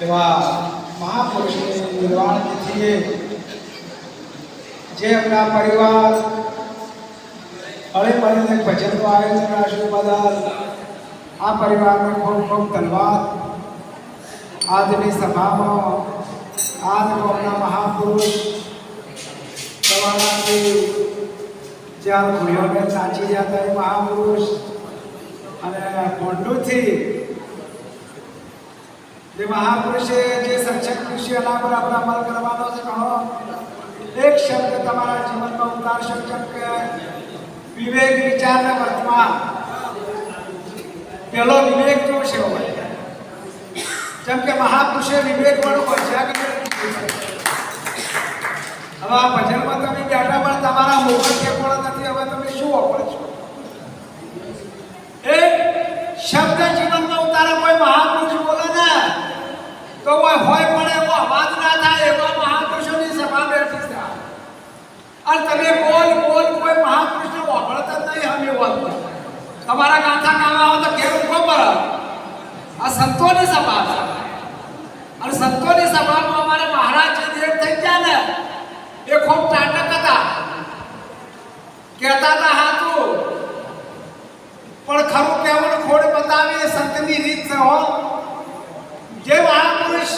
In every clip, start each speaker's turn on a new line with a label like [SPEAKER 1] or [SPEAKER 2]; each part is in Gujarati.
[SPEAKER 1] એવા મહાપુરુષની નિર્વાણ જે એમના પરિવાર હળે મળીને ભજનનું આયોજન રાખ્યું બદલ આ પરિવારને ખૂબ ખૂબ ધન્યવાદ. આજની સભામાં, આજ અમના મહાપુરુષ જ્યાં ભૂયોને સાચી જતા મહાપુરુષ અને કોંડુથી જે મહાપુરુષે જે સંક્ષેપ કૃષિ એના પર આપણે અમલ કરવાનો છે ઘણો એક શબ્દ તમારા જીવનમાં ઉતારશો જેમ કે વિવેક વિચાર વર્તમાન? પેલો વિવેક જો છે જેમ કે મહાપુરુષે વિવેક વાળું વચ્યા હવે આ ભજનમાં તમે પણ તમારા મોકલ કે પણ નથી, હવે તમે શું વાપરો છો એક શબ્દ જીવનમાં ઉતારે કોઈ મહાપુરુષ બોલે ને, તો કોઈ હોય પણ એવો અવાજ ના થાય, એવા મહાપુરુષોની સભા બેઠી છે. અને તમે બોલ બોલ, કોઈ મહાપુરુષને વાપરતા નહીં અમે બોલતા તમારા ગાથા કામ આવો તો કેવું ખબર આ સંતોની સભા છે. અને સંતોની સભામાં અમારે મહારાજ જે દેવ થઈ ગયા ને, એ ખૂબ નાટક હતા. કહેતા હતા, હાથું પણ ખરું કહેવાનું ખોડ બતાવી એ સંતની રીત છે હો જે મહાપુરુષ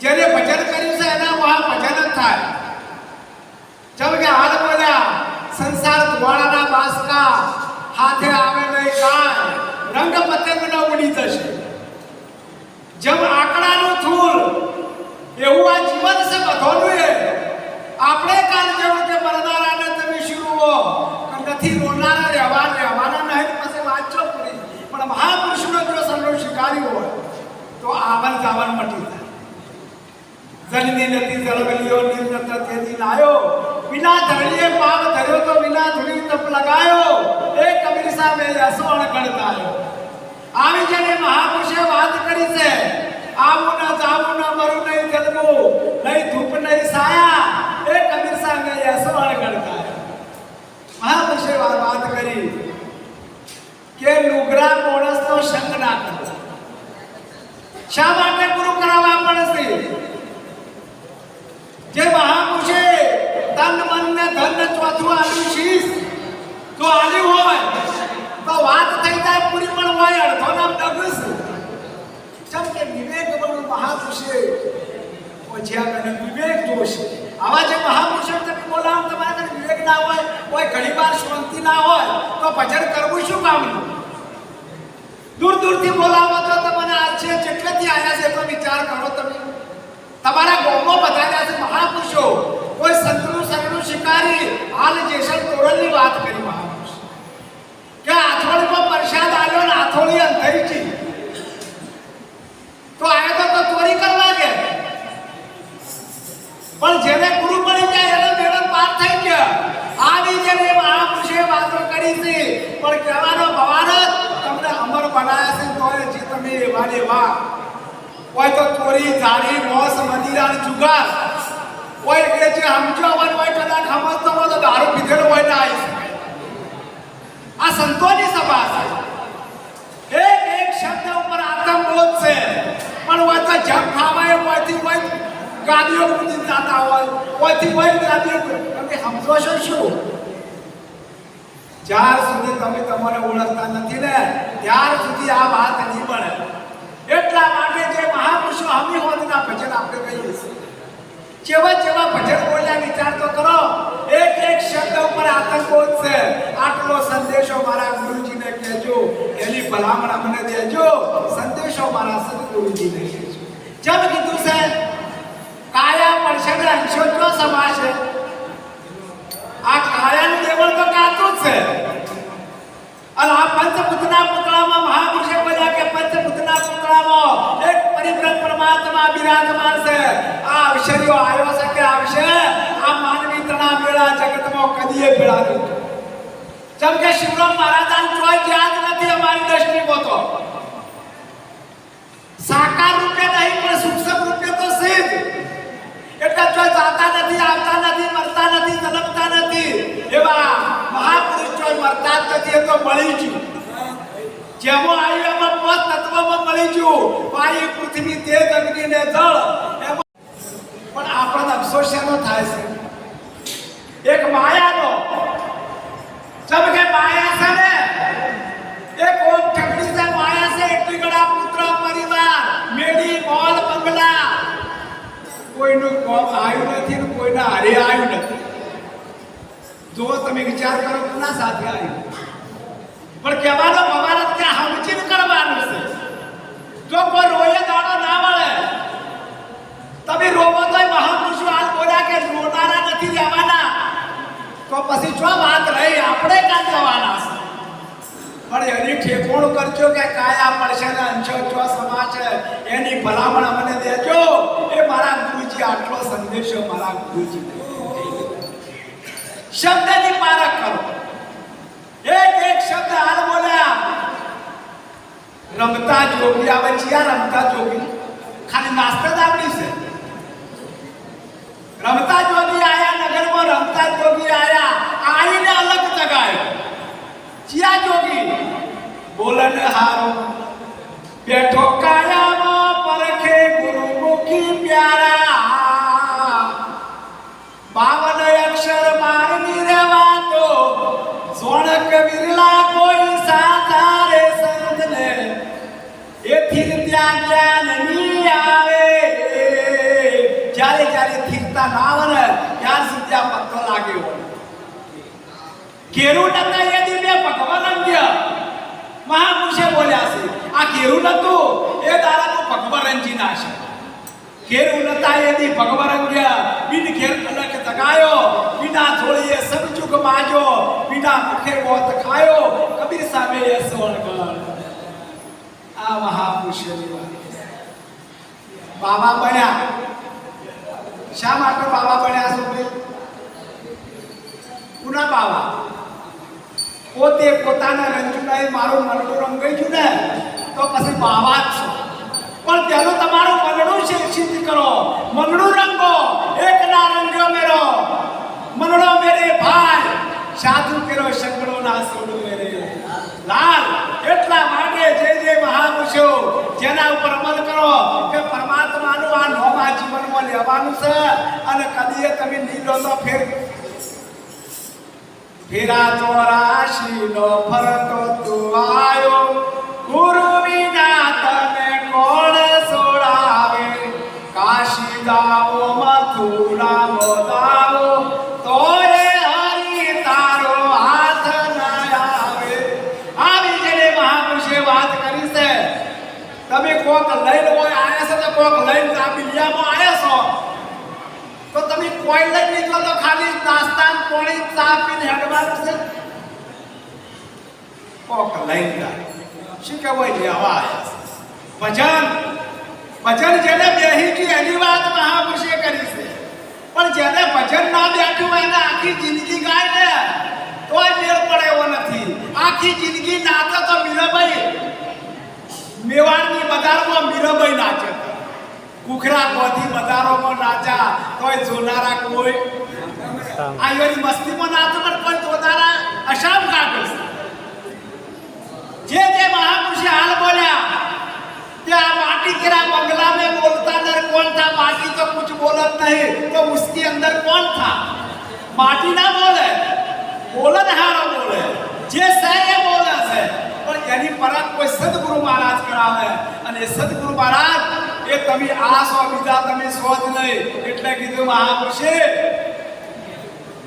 [SPEAKER 1] જેને ભજન કર્યું છે એના મહા ભજન જ થાય. જેમ કે હાલ બોલ્યા સંસાર ધુવાડાના બાસકા હાથે આવે નહીં કાંઈ રંગ પતંગ ન ઉડી જશે. જેમ આંકડાનું થૂલ એવું આ જીવન છે બધોનું એ. આપણે કાલ જેવું કે મરનારાને તમે શીરુવો નથી રોનારા રહેવા રહેવાના નહીં પછી વાંચો પૂરી પણ મહાપુરુષનો જો સંલો શિકાર્યો હોય, તો આવન જાવન મટી જાય. જનની નથી જળગલીઓ નિર્નત તેથી લાયો. વિના ધરણીએ પાપ ધર્યો તો વિના ધૂળી તપ લગાયો. એ કબીર સામે યસો આવ્યો આવી જેને મહાપુરુષે વાત કરી છે આવું ન જાવું ના મરું નહીં જન્મું નહીં ધૂપ નહીં સાયા. એ કબીર સામે યસો અણગણતાયો મહાપુરુષે વાત વાત કરી કે લુગરા માણસનો સંગ ના કરો શા માટે ગુરુ કરાવવા પડશે જે મહાપુરુષે તન મન ને ધન ચોથું આવ્યું શીશ, તો આવ્યું હોય. તો વાત થઈ જાય પૂરી પણ હોય, અડધો નામ ડગસ જેમ કે વિવેક બનવું મહાપુરુષે પછી અને વિવેક જોશ. આવા જે મહાપુરુષો તમે બોલાવો તમારા ઘરે વિવેક ના હોય, કોઈ ઘણી વાર શાંતિ ના હોય, તો ભજન કરવું શું કામનું દૂર દૂરથી બોલાવો તો તમને આ છે જેટલેથી આવ્યા છે એટલો વિચાર કરો તમે. તમારા ગામમાં બધાયા છે મહાપુરુષો, કોઈ સંતનું સંતનું શિકારી હાલ જેસલ તોરણની વાત કરી મહાપુરુષ. કે આથોળીમાં પ્રસાદ આવ્યો ને આથોળી અંધરી તો આયો તો ચોરી કરવા પણ જેને ગુરુ પડી જાય એને મેળો પાર થઈ ગયા. આવી જેને મહાપુરુષે વાતો કરી છે. પણ કહેવાનો ભવારત તમને અમર બનાવ્યા છે તો જે તમે એવા ને એવા. કોઈ તો ચોરી જારી મોસ મંદિરાન જુગાર. કોઈ કે જે સમજો હોય કોઈ કદાચ સમજતો હોય તો દારૂ પીધેલો હોય ને આ સંતોની સભા છે. એક એક શબ્દ ઉપર આતંક બોધ છે. પણ હોય તો જમ ખાવાય હોયથી હોય ગાદીઓ કૂદી જાતા હોય, કોઈથી કોઈ ગાદીઓ તમે સમજો છો શું? જ્યાર સુધી તમે તમારે ઓળખતા નથી ને ત્યાર સુધી આ વાત નહીં મળે એટલા માટે જે મહાપુરુષો હમી હોતના ભજન આપણે કહીએ છીએ. જેવા જેવા ભજન બોલ્યા વિચાર તો કરો. એક એક શબ્દ ઉપર આતંકો છે. આટલો સંદેશો મારા ગુરુજીને કહેજો. એની ભલામણ અમને દેજો. સંદેશો મારા સદગુરુજીને કહેજો. જેમ કીધું છે કાયા પડશે અંશો જો સમાશે આ કાયાનું દેવળ તો કાતું જ છે. અને આ પંચભૂતના પુતળામાં મહાપુરુષે બોલ્યા કે પંચભૂતના પુતળામાં એક પરિબ્રહ્મ પરમાત્મા બિરાજમાન છે. આ અવસર્યો આવ્યો છે કે આવશે? આ માનવી તણા મેળા જગતમાં કદીએ ભેળા નહીં. જેમ કે શિવરામ મહારાજાન કોઈ યાદ નથી અમારી દ્રષ્ટિમાં તો સાકાર રૂપે નહીં, પણ સૂક્ષ્મ રૂપે તો સિદ્ધ એટલે જો જાતા નથી, આવતા નથી, મરતા નથી, જન્મતા નથી. એવા મહાપુરુષ જો મરતા નથી તો મળી ગયું. જેમાં આવ્યું એમાં પાંચ તત્વમાં મળી ગયું પાણી પૃથ્વી તેજ અગ્નિ ને જળ પણ આપણને અફસોસ શેનો થાય છે? એક માયાનો. જબ કે માયા છે ને એક ઓમ ઠકડી છે માયા છે, એટલી ગળા પુત્ર, પરિવાર. કોઈનું કોમ આવ્યું નથી કે સમજીને કરવાનું છે. જો કોઈ રોયે દાડો ના મળે તમે રોવો તોય મહાપુરુષો હાલ બોલ્યા કે રોનારા નથી જવાના તો પછી જો વાત રહી, આપણે ક્યાં જવાના છે? પણ એની ઠેકોણ કરજો કે કાયા પડશે ને અંશો જો સમા છે. એની ભલામણ અમને દેજો. એ મારા ગુરુજી, આટલો સંદેશો મારા ગુરુજી શબ્દની પારખ કરો. એક એક શબ્દ હાલ બોલ્યા. રમતા જોગી આવે છે. આ રમતા જોગી? ખાલી નાસ્તા જ આવડી છે. રમતા જોગી આયા, નગરમાં રમતા જોગી આયા. આઈને અલગ જગાયો. બોલન હારો. બેઠો કાયામાં પરખે ગુરુમુખી પ્યારા. બાવન અક્ષર મારની રેવાતો. સોણક વિરલા કોઈ સાધારે સંતને. એથી ત્યાં જ્ઞાનની આવે. જ્યારે જ્યારે થીરતા ના ત્યાં સુધી આ પત્તો લાગ્યો કેરું નતા યદી બે ભગવાન અંગ્ય. મહાપુરુષે બોલ્યા છે, આ ઘેરું નતું, એ દાડાનું ભગવાન રંજી છે ઘેરું નતા એથી ભગવાન અંગ્ય બિન ઘેર અલગ તગાયો, બિના થોડીએ સબ ચુક માજો બિના મુખે મોત ખાયો, કબીર સામે એ કર આ મહાપુરુષે બાબા બન્યા. શા માટે બાબા બન્યા ભાઈ કુના બાબા પોતે પોતાના રંજુનાએ મારું મનનું રંગાઈ ને તો પછી બાવા જ છો. પણ તેનું તમારું છે સિદ્ધ કરો. મનનું રંગો એક ના રંગ્યો મેરો મનડો મેરે ભાઈ, સાધુ કેરો સંગડો ના સોડો મેરે. લાલ, એટલા માટે જે જે મહાપુરુષો જેના ઉપર અમલ કરો કે પરમાત્માનું આ નોમા જીવનમાં લેવાનું છે અને કદી તમે નીલો તો ફેર ફેરા ચોરાશી નો ફરતો તું આવ્યો ગુરુ વિના તને કોણ સોડાવે? કાશી દાવો મથુરા મોદાવો તોય હરી તારો હાથ ન આવે. આવી જેને મહાપુરુષે વાત કરી છે. તમે કોક લઈને હોય, આયા છો તો કોક લઈને આપી બિલિયામાં આયા છો. તો તમે કોઈ લઈ નીકળો તો ખાલી નાસ્તા પાણી, ચા પીને હેડવાનું છે. કોક લઈને જાય. શું કહેવાય લેવા આવ્યા ભજન. ભજન જેને બેહી ગયું એની વાત મહાપુરુષે કરી છે. પણ જેને ભજન ના બેઠું હોય એને આખી જિંદગી ગાય ને. તોય મેળ પડે એવો નથી. આખી જિંદગી નાચે તો મીરાબાઈ. મેવાડની બજારમાં મીરાબાઈ નાચે. કુખરા કોથી બજારોમાં નાચા કોઈ જોનારા કોઈ? આ મસ્તીમાં નાચો પણ કોઈ અશામ કાઢે જે જે મહાપુરુષે હાલ બોલ્યા તે આ માટી કેરા બંગલા મેં બોલતા અંદર કોણ થા? માટી તો કુછ બોલત નહીં તો ઉસકી અંદર કોણ થા? માટી ના બોલે બોલન હારો બોલે. જે સહે બોલે છે. પણ એની પરત કોઈ સદગુરુ મહારાજ કરાવે. અને સદગુરુ મહારાજ એ તમે આ સો બીજા તમે સો જ નહીં. એટલે કીધું મહાપુરુષે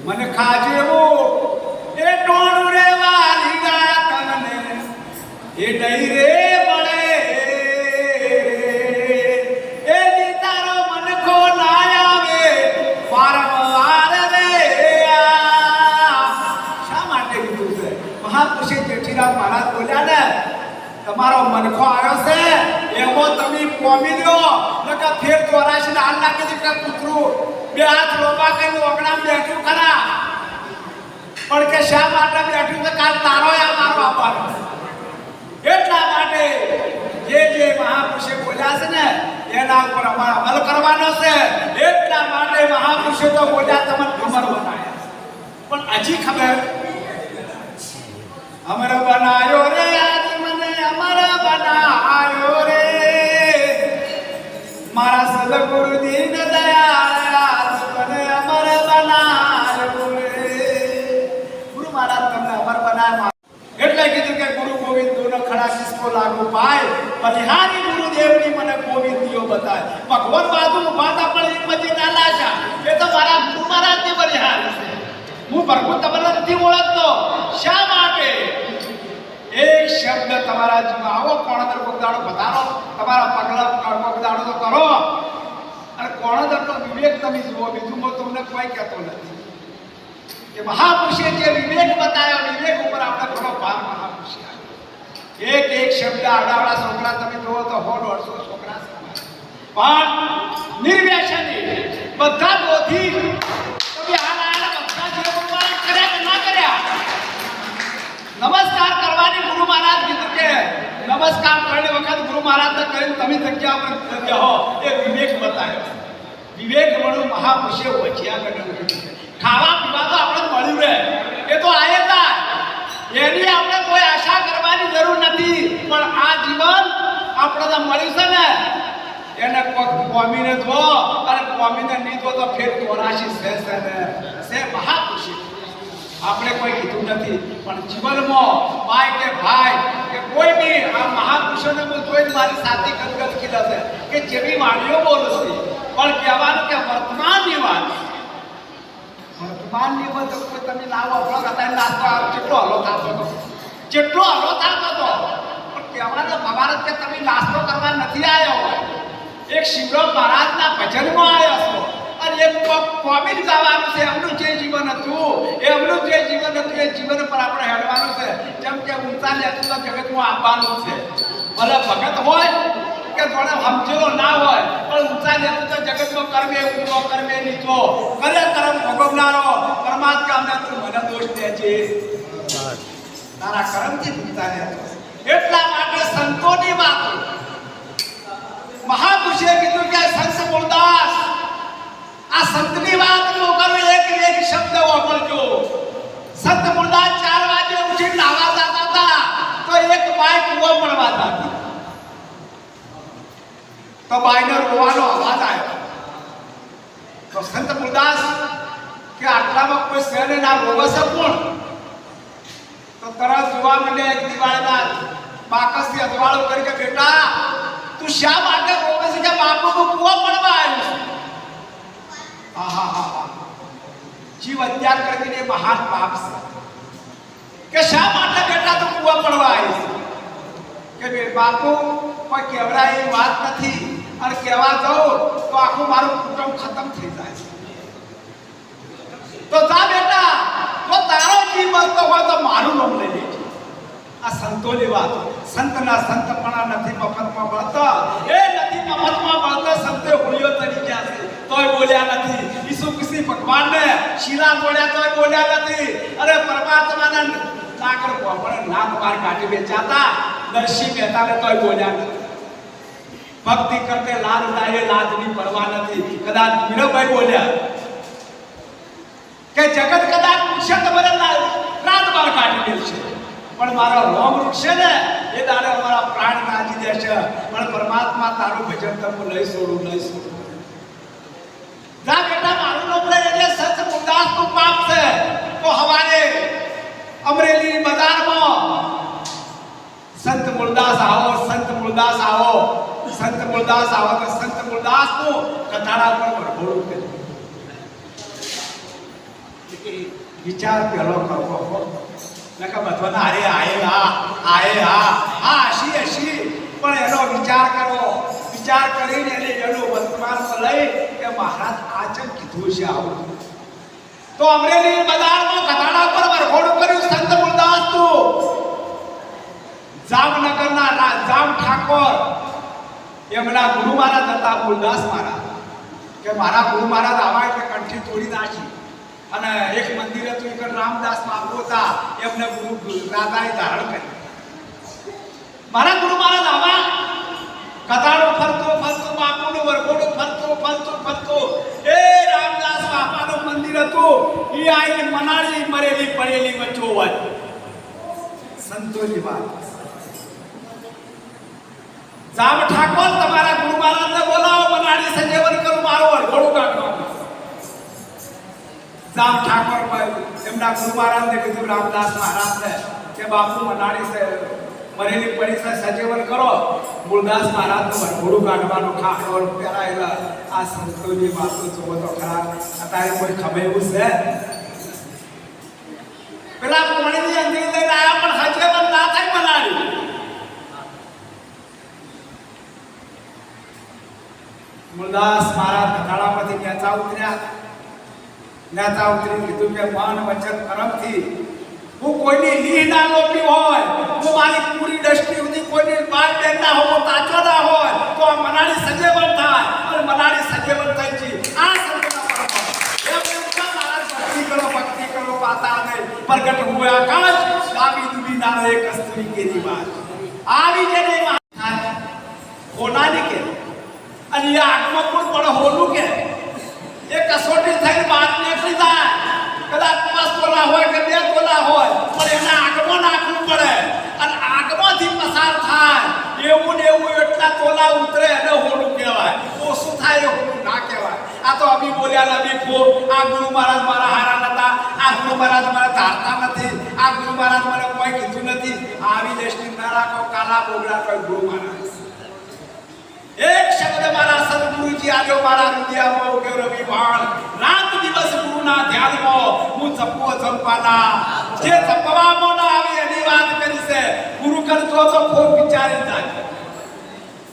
[SPEAKER 1] મને ખાજે એવું. એ ટોણું રે વાલી ગયા તમને એ નહીં રે મળે એ નીતારો મનખો ના આવે. વારંવાર રે શા માટે કીધું છે? મહાપુરુષે જેઠીરામ મહારાજ બોલ્યા ને, તમારો મનખો આવ્યો છે. એમાં તમે કોમી દો નકા ફેર ચોરાશી હાલ લાગે છે કે કૂતરું બે હાથ લોબા કરીને ઓગણામાં બેઠું ખરા. પણ કે શા માટે બેઠું કે કાલ તારો યા મારો આપવાનો એટલા માટે જે જે મહાપુરુષે બોલ્યા છે ને, એના ઉપર અમારે અમલ કરવાનો છે. એટલા માટે મહાપુરુષે તો બોલ્યા, તમને ખબર બનાવ્યા પણ હજી ખબર? અમર બનાયો. સદગુરુ ગુરુ મહારાજ તમને અમર છે. હું ભગવાન તમને નથી ઓળખતો. શા માટે? એક શબ્દ તમારા જીવમાં આવો, કોણ અંદર કોક તમારા પગલા કોક તો કરો. અને કોણ આટલો વિવેક તમે જુઓ, બીજું હું તમને કોઈ કહેતો નથી કે મહાપુરુષે જે વિવેક બતાવ્યો, વિવેક ઉપર આપણે ઘણો ભાર મહાપુરુષે એક એક શબ્દ આડાવાળા છોકરા તમે જુઓ તો હોડ દોઢસો છોકરા. પણ નિર્વ્યસની, બધા બોધી તમે હાલ આયા બધા જીવનમાં કર્યા કે ના કર્યા નમસ્કાર કરવાની ગુરુ મહારાજ કીધું કે નમસ્કાર કરતી વખત ગુરુ મહારાજને કહ્યું, તમે જગ્યા પર હો. એ વિવેક બતાવ્યો. વિવેક વડું મહાપુરુષે વચ્યા કર્યું ખાવા પીવા તો આપણે મળ્યું રહે એ તો આયે જાય એની આપણે કોઈ આશા કરવાની જરૂર નથી. પણ આ જીવન આપણે તો મળ્યું છે ને. એને કોમીને ધો. અને કોમીને નહીં ધો તો ફેર તોરાશી છે ને સે મહાપુરુષે. આપણે કોઈ કીધું નથી, પણ જીવનમાં ભાઈ કે ભાઈ, કે કોઈ બી આ મહાપુરુષોને હું જોઈને મારી સાથે ગદગદ કીધા છે, કે જેવી વાણીઓ બોલું છું, પણ કહેવાનું કે વર્તમાનની વાત. વર્તમાનની વાત કોઈ તમે લાવો વાપરો અત્યારે નાસ્તો કેટલો હલો થતો હતો જેટલો હલો થતો હતો પણ કહેવાનો ભગવાન કે તમે નાસ્તો કરવા નથી આવ્યો એક શિવરામ મહારાજના ભજનમાં આવ્યો છો. એક કોક છે. એમનું જે જીવન હતું, એમનું જે જીવન હતું, એ જીવન પર આપણે હેડવાનું છે. જેમ કે ઊંચા લેતું તો જગતમાં છે. ભલે ભગત હોય કે જોડે સમજેલો ના હોય, પણ ઊંચા લેતું તો કરમે ઊંચો કરમે નીચો. કરે કરમ ભોગવનારો પરમાત્માને તું મને દોષ દેજે. તારા કરમથી એટલા માટે સંતોની વાતો. મહાપુરુષે કીધું કે સંત મૂળદાસ આ સંતની વાત નો કરો, એક એક શબ્દ વાપરજો સંત મુરદાસ ચાર વાગે ઉઠી નાવા જતા હતા, તો એક બાઈ કૂવો મળવા હતી તો બાઈનો રોવાનો અવાજ આવ્યો. તો સંત મુરદાસ કે આટલામાં કોઈ શહેર ના રોવે છે કોણ? તો તરત જોવા મળે એક દિવાળીના બાકસથી અજવાળો કરી કે બેટા, તું શા માટે રોવે છે? કે બાપુ કૂવો પડવા આવ્યું છે? આહાહા. જીવ અત્યાર કરીને મહાન પાપ છે કે શા માટે બેટા તો કુવા પડવા આવી કે બે બાપુ, કોઈ કહેવડાય એ વાત નથી. અને કહેવા જાઉં તો આખું મારું કુટુંબ ખતમ થઈ જાય તો જા બેટા તો તારો જીવ બનતો હોય તો મારું નામ લઈ લેજે. આ સંતોની વાત. સંતના સંતપણા નથી મફતમાં મળતા. એ નથી મફતમાં મળતા સંતે હોળીઓ તરીકે છે. તોય બોલ્યા નથી. ઈસુ ખ્રિસ્તી ભગવાનને શિલા તોડ્યા તોય બોલ્યા નથી. અરે પરમાત્માને નાગર પણ નાક બાર કાઢી બેચાતા દર્શી મહેતાને તોય બોલ્યા નથી. ભક્તિ કરતે લાજ લાગે લાજની પરવા નથી. કદાચ મીરાબાઈ બોલ્યા. કે જગત કદાચ પૂછે તો મને લા- રાત બાર કાઢી દેશે પણ મારો રોમ રૂકશે ને, એ દાડે અમારા પ્રાણ નાજી દેશે. પણ પરમાત્મા તારું ભજન તમે લઈ છોડું લઈ છોડું. જા બેટા, મારું નોકરે એટલે સત મુરદાસનું પાપ છે. તો હવારે અમરેલી બજારમાં સંત મુરદાસ આવો, સંત મુરદાસ આવો. સંત મુરદાસ આવો તો સંત મુરદાસનું કથાડા પર ભરભોળું કર્યું વિચાર પેલો કરવો નકા અરે આયે હા આયે હા. હા હસી હસી પણ એનો વિચાર કરો. વિચાર કરીને એને એનું વર્તમાન લઈ કે મહારાજ આ ચમ કીધું તો અમરેલી બજારમાં કથાડા પર વરઘોડું કર્યું સંત મૂળદાસ તું. જામનગરના જામ ઠાકોર. એમના ગુરુ મહારાજ હતા મૂળદાસ મહારાજ. કે મારા ગુરુ મહારાજ આવા એટલે કંઠી તોડી નાખી. અને એક મંદિર હતું રામદાસ બાપુ હતા, એમને ગુરુ રાધાએ ધારણ કરી મારા ગુરુ મહારાજ આવા કથાળો ફરતો ફરતો, બાપુનું વરઘોડો ફરતો ફરતો ફરતો. એ રામદાસ બાપાનું મંદિર હતું. એ આઈને મનાળી મરેલી, પડેલી વચ્ચો હોય. સંતોની વાત જામ ઠાકોર, તમારા ગુરુ મહારાજને બોલાવો, મનાળી સંજેવન કરું, મારો વરઘોડું જામ ઠાકોર એમના ગુરુ મહારાજને કીધું, રામદાસ મહારાજને કે બાપુ, મનાળી છે, મરેલી પડી છે, સજીવન કરો. મૂળદાસ મહારાજનું ભરઘોડું કાઢવાનું ખાખડો પહેરાયેલા આ સંતોની વાતો જોવો તો ખરા. અત્યારે કોઈ ખબર એવું છે? પેલા પાણીની અંદરી લઈને આવ્યા પણ હજેવન ના થાય મનાળી. મૂળદાસ મહારાજ કથાળામાંથી ખેંચા ઉતર્યા. નેતા ઉતરી કીધું કે માન વચન કરમથી હું કોઈની લીહ ના લોપી હોય, હું મારી પૂરી દ્રષ્ટિ સુધી કોઈની બાર બેઠા હોય તાચો હોય, તો આ મનાળી સજેવન થાય, અને મનાડી સજેવન થઈ છે આ ભક્તિ કરો પાતા નહીં. પ્રગટ હુએ આકાશ સ્વામી દુબી ના એક કસ્તુરી કેરી વાત. આવી મહારાજ હોનાની કે અને આગમાં પડે હોલું કે એ કસોટી થઈને બહાર નીકળી જાય કદાચ પાંચ તોલા હોય કે બે તોલા હોય પણ એને આગમાં નાખવું પડે અને આગમાંથી પસાર થાય એવું ને એવું એટલા તોલા ઉતરે એને હોલું કહેવાય ઓછું થાય એ હોલું ના કહેવાય આ તો અભી બોલ્યા ને અભી ખો આ ગુરુ મહારાજ મારા હારા નતા આ ગુરુ મહારાજ નથી. આ ગુરુ મહારાજ મને કોઈ કીધું નથી. આવી દેશની ના રાખો કાલા બોગડા કોઈ ગુરુ મહારાજ એક શબ્દ મારા સદગુરુજી આજો મારા હૃદયમાં ઉગ્યો રવિ બાણ. રાત દિવસ ગુરુના ધ્યાનમાં હું જપવો જપવાના જે જપવામાં ના આવે એની વાત કરી છે. ગુરુ કરતો તો ખૂબ વિચારી જાય.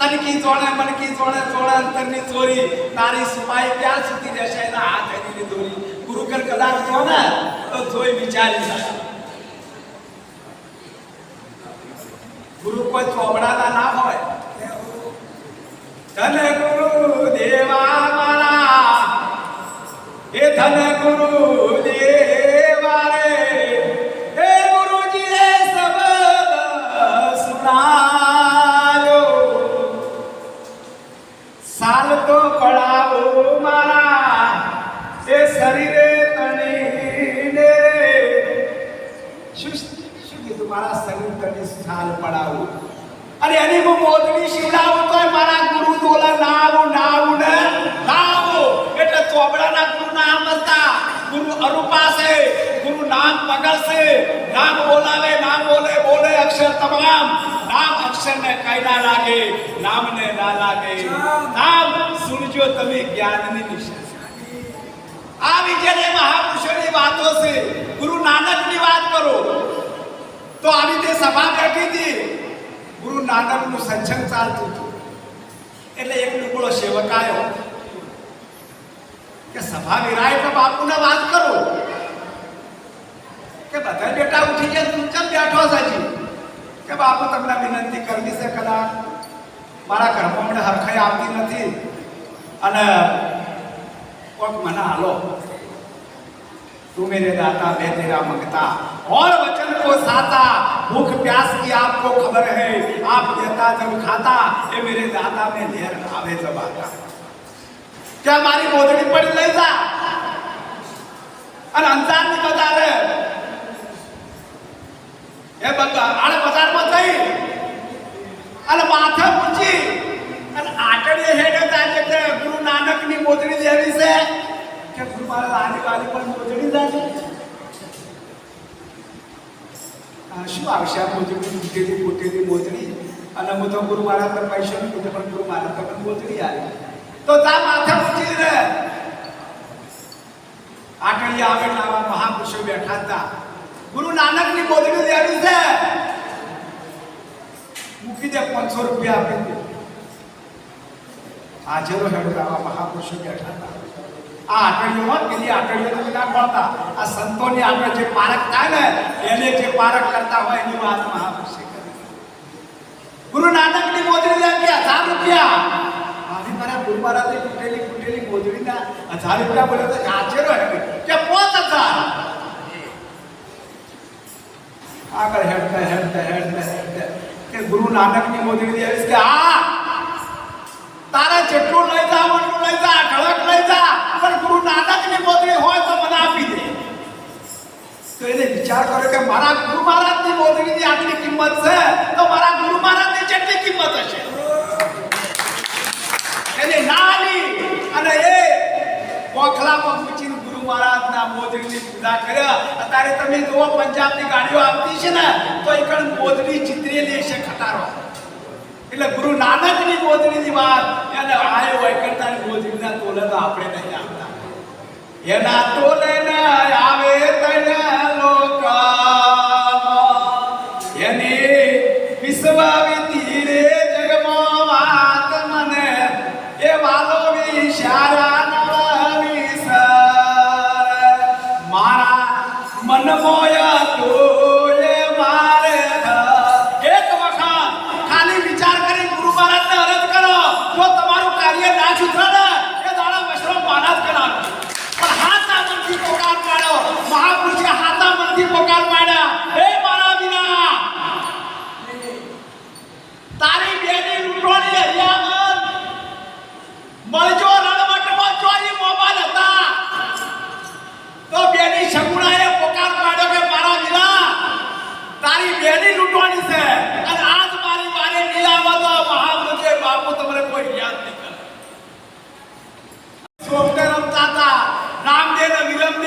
[SPEAKER 1] તનકી જોણે મનકી જોણે જોણે અંતરની ચોરી. તારી સુમાઈ ક્યાં સુધી રહેશે? એના હાથ એની દોરી ગુરુ કર કદાચ જો ને? વિચારી ગુરુ કોઈ ચોબડાના ના હોય. ધન ગુરુ દેવા મારા. એ ધન ગુરુ દેવા સાલ પડાવું. અને એને હું મોજડી શિવડાવું તો મારા ગુરુ તોલા નાવું નાવું ને નાવું. એટલે ચોબડાના ગુરુ નામ હતા. ગુરુ અરૂપા છે, ગુરુ નામ પગલ છે. નામ બોલાવે, નામ બોલે બોલે અક્ષર તમામ. નામ અક્ષર ને કઈ ના લાગે નામ ને ના લાગે. નામ સુનજો તમે જ્ઞાનની આ આવી જેને મહાપુરુષોની વાતો છે, ગુરુ નાનકની વાત કરો. તો આવી તે સભા બેઠી હતી. ગુરુ નાનકનું સત્સંગ ચાલતું હતું. એટલે એક ટુકડો સેવક આવ્યો કે સભા વિરાય તો બાપુને વાત કરો. કે બધા બેટા ઉઠી ગયા, તું કેમ બેઠો સાજી કે બાપુ, તમને વિનંતી કરવી છે કદાચ. મારા ઘરમાં મને હરખાઈ આવતી નથી. અને કોઈક મને હાલો. तू मेरे दाता मैं तेरा मंगता और वचन को साता भूख प्यास की आपको खबर है आप देता जब खाता ये मेरे दाता में लेर आवे जब आता क्या मारी मोदड़ी पड़ी लई જા અને અંજારની બજારે એ બધા આને બજારમાં જઈ અને માથે શું આવશે આ તૂટેલી ફૂટેલી મોજડી અને હું તો ગુરુ મહારાજ પર પૈસા નહીં પણ ગુરુ મહારાજ તમને મોજડી આવી. તો તા માથે પૂછી રહે આટલી આવે એટલે મહાપુરુષો બેઠા હતા. ગુરુ નાનકની મોજડી લેવી છે. મૂકી દે પાંચસો રૂપિયા આપી. દે હાજરો હેડો આવા મહાપુરુષો બેઠા હતા. આ આટડીઓમાં પેલી આટડીઓ તો ના પડતા આ સંતોની આપણે જે પારક થાય ને, એને જે પારક કરતા હોય એની વાત મહાપુરુષે કરી. ગુરુ નાનકની મોજડી લે કે હજાર રૂપિયા. મારા ગુરુ મહારાજે તૂટેલી ફૂટેલી મોજડીના હજાર રૂપિયા બોલે તો હેડો કે પાંચ હજાર? આગળ હેડતા હેડતા હેડતા હેડતા. કે ગુરુ નાનકની મોજડી દે કે આ તારા જેટલું લઈ જા એટલું લઈ જા ઢળક લઈ જા પણ ગુરુ નાનકની મોજડી હોય તો મને આપી દે તો એને વિચાર કર્યો કે મારા ગુરુ મહારાજની મોજડીની આટલી કિંમત છે, તો મારા ગુરુ મહારાજની કેટલી કિંમત હશે. એને નાની અને એ પોખલામાં પૂછીને ગુરુ મહારાજના મોજડીની પૂજા કર્યા. અત્યારે તમે જુઓ, પંજાબની ગાડીઓ આવતી છે ને, તો એ કણ મોજડી ચિત્રેલી છે ખટારો. એટલે ગુરુ નાનકની ની વાત, એને આયો હોય કરતાની મોજડીના તોલે તો આપણે નહીં. એના તો લઈને આવે તને લોક.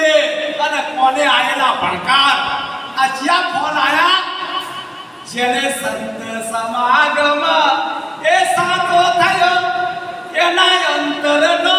[SPEAKER 1] વિરમદે અને કોને આયેલા ભણકાર? આ જ્યાં ફોન આયા? જેને સંત સમાગમ એ સાતો થયો એના અંતરનો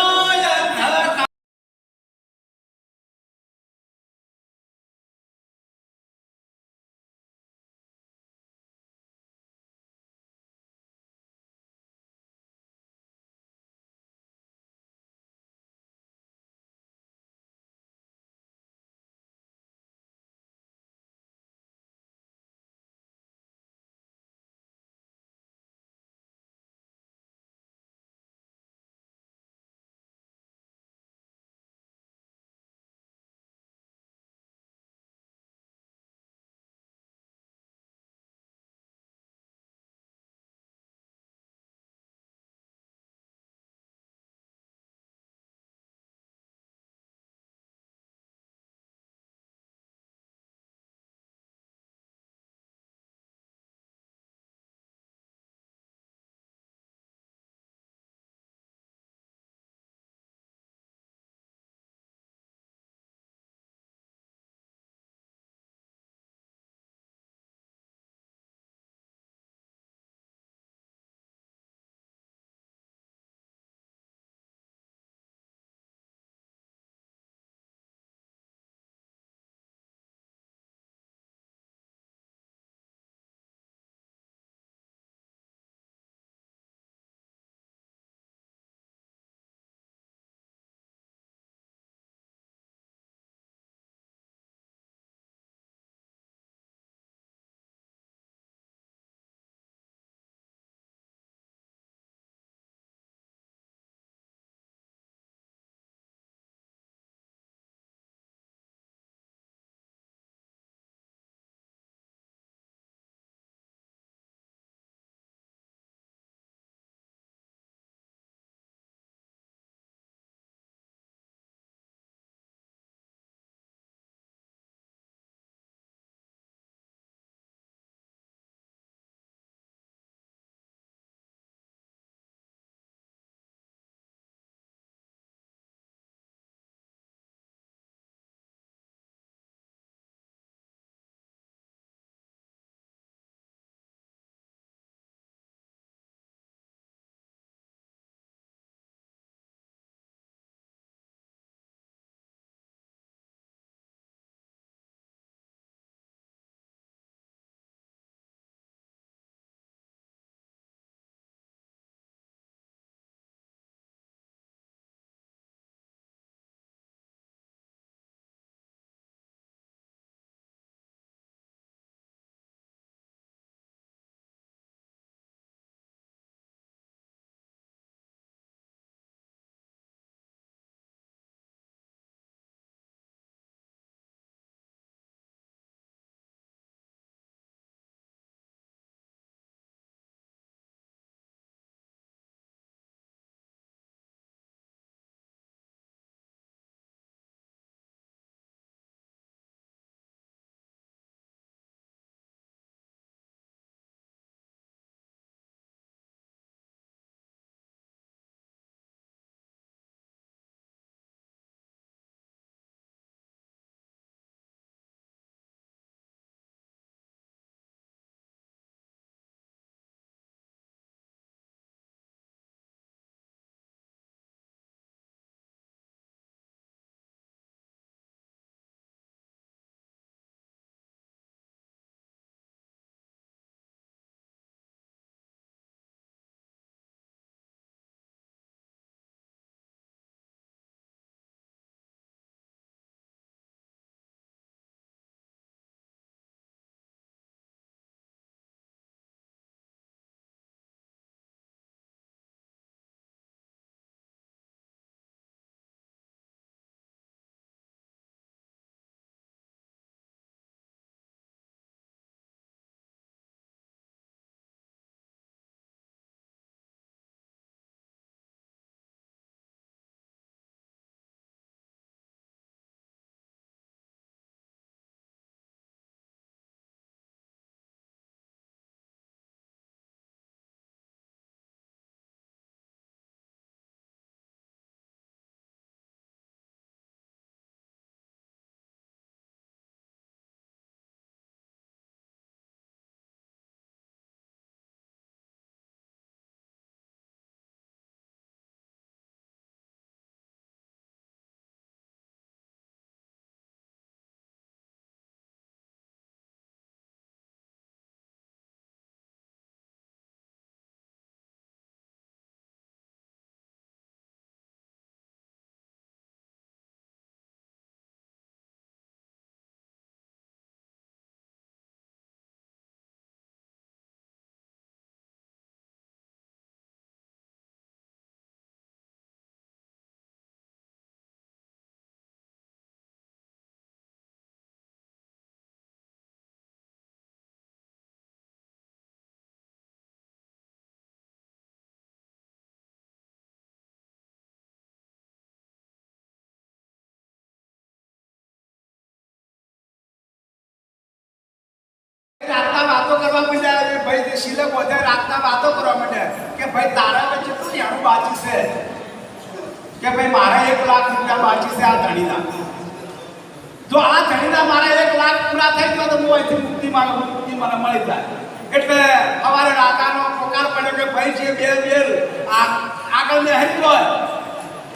[SPEAKER 1] રાતના વાતો કરવા માંડ્યા ભાઈ શિલક વધે રાતના વાતો કરવા માંડ્યા કે ભાઈ, તારા વચ્ચે તો એનું બાકી છે? કે ભાઈ, મારા એક લાખ રૂપિયા બાકી છે આ ધણીના. જો આ ધણીના મારા એક લાખ પૂરા થઈ ગયો તો હું અહીંથી મુક્તિ માંગુ, મુક્તિ મને મળી જાય. એટલે અમારે રાતાનો પોકાર પડ્યો કે ભાઈ, જે બે બેલ આગળ ને હરી હોય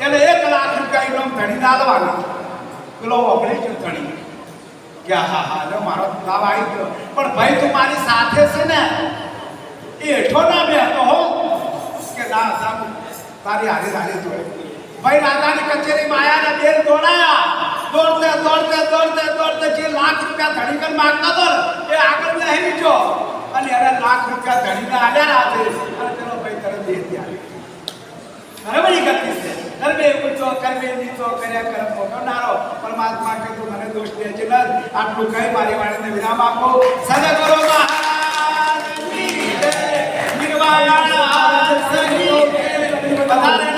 [SPEAKER 1] એટલે એક લાખ રૂપિયા એકદમ ધણી આલવાના પેલો ગયો ધણી. કે હા હા લે મારો દાવ આવી ગયો. પણ ભાઈ તું મારી સાથે છે ને એ હેઠો ના બેઠો હો. કે ના સાબ તારી હારી હારી તો ભાઈ રાજાની કચેરી માયાના બેલ દોડાયા. દોડતે દોડતે દોડતે દોડતે જે લાખ રૂપિયા ધણીકર માંગતો હતો ને, એ આગળ લહેરી ગયો. અને એને લાખ રૂપિયા ધણીને આલ્યા રાતે અને પેલો ભાઈ તરત દે ત્યાં બરાબર એ ગતિ છે. ગરબે ઊંચો ગરબે નીચો કર્યા કર્મ ભોગવનારો પરમાત્મા કે તું મને દોષ દે છે આટલું કહી મારી વાણીને વિરામ આપો. સદા કરો, મહારાજ. નિર્વાયા સહી વધારે